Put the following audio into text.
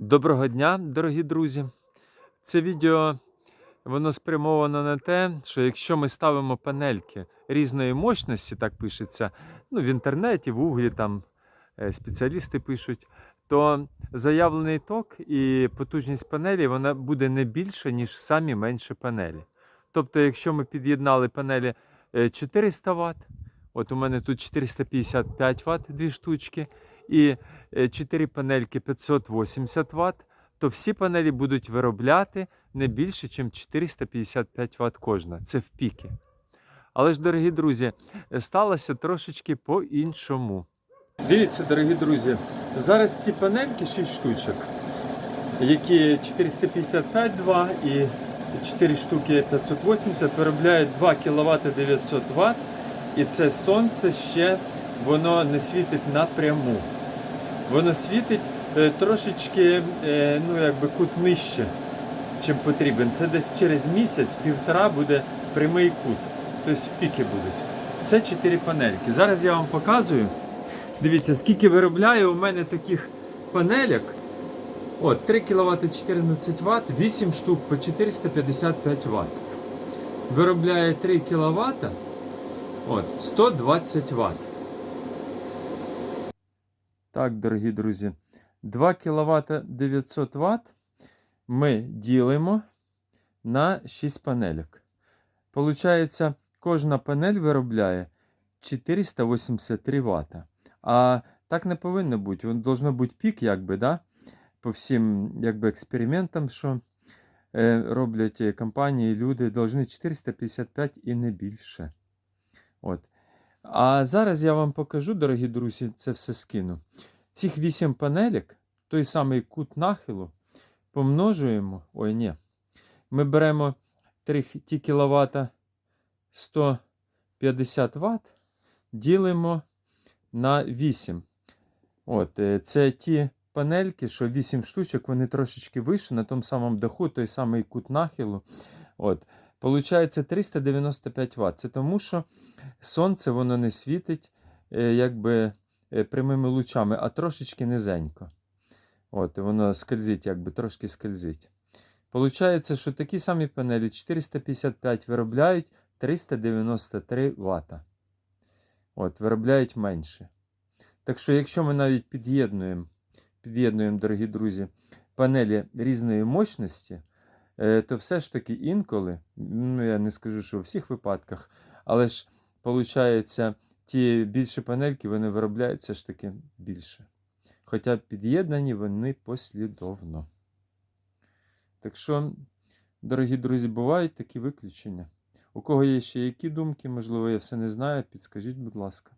Доброго дня, дорогі друзі. Це відео воно спрямовано на те, що якщо ми ставимо панельки різної мощності, так пишеться, ну, в інтернеті, в гуглі там е, спеціалісти пишуть, то заявлений ток і потужність панелі вона буде не більше, ніж самі менші панелі. Тобто, якщо ми під'єднали панелі е, 400 Вт, от у мене тут 455 Вт, дві штучки, і 4 панельки 580 Вт, то всі панелі будуть виробляти не більше, ніж 455 Вт кожна. Це в піки. Але ж, дорогі друзі, е, сталося трошечки по-іншому. Дивіться, дорогі друзі, зараз ці панельки 6 штучок, які 455 2 і 4 штуки 580 виробляють 2 кВт 900 Вт. І це сонце ще воно не світить напряму. Воно світить е, трошечки, е, ну якби кут нижче, чим потрібен. Це десь через місяць, півтора буде прямий кут. Тобто в піки будуть. Це 4 панельки. Зараз я вам показую. Дивіться, скільки виробляє у мене таких панельок. От, 3 кВт 14 Вт, 8 штук по 455 Вт. Виробляє 3 кВт. От, 120 Вт. Так, дорогі друзі, 2 кВт 900 Вт ми ділимо на 6 панельок. Получається, кожна панель виробляє 483 Вт. А так не повинно бути. Воно должно бути пік, якби, да? по всім якби, експериментам, що е, роблять компанії, люди, должны 455 і не більше. От. А зараз я вам покажу, дорогі друзі, це все скину. Цих 8 панелек, той самий кут нахилу, помножуємо. Ой, ні. Ми беремо 3 ті кВт 150 Вт, ділимо на 8. От, е, це ті панельки, що 8 штучок, вони трошечки вище, на тому самому даху, той самий кут нахилу. От. Получається 395 Вт. Це тому, що сонце воно не світить е, якби е, прямими лучами, а трошечки низенько. От, воно скользить, якби трошки скользить. Получається, що такі самі панелі 455 виробляють 393 Вт. От, виробляють менше. Так що, якщо ми навіть під'єднуємо, під'єднуємо, дорогі друзі, панелі різної мощності, то все ж таки інколи, ну я не скажу, що у всіх випадках, але ж виходить, ті більші панельки вони виробляють все ж таки більше. Хоча під'єднані вони послідовно. Так що, дорогі друзі, бувають такі виключення. У кого є ще які думки, можливо, я все не знаю, підскажіть, будь ласка.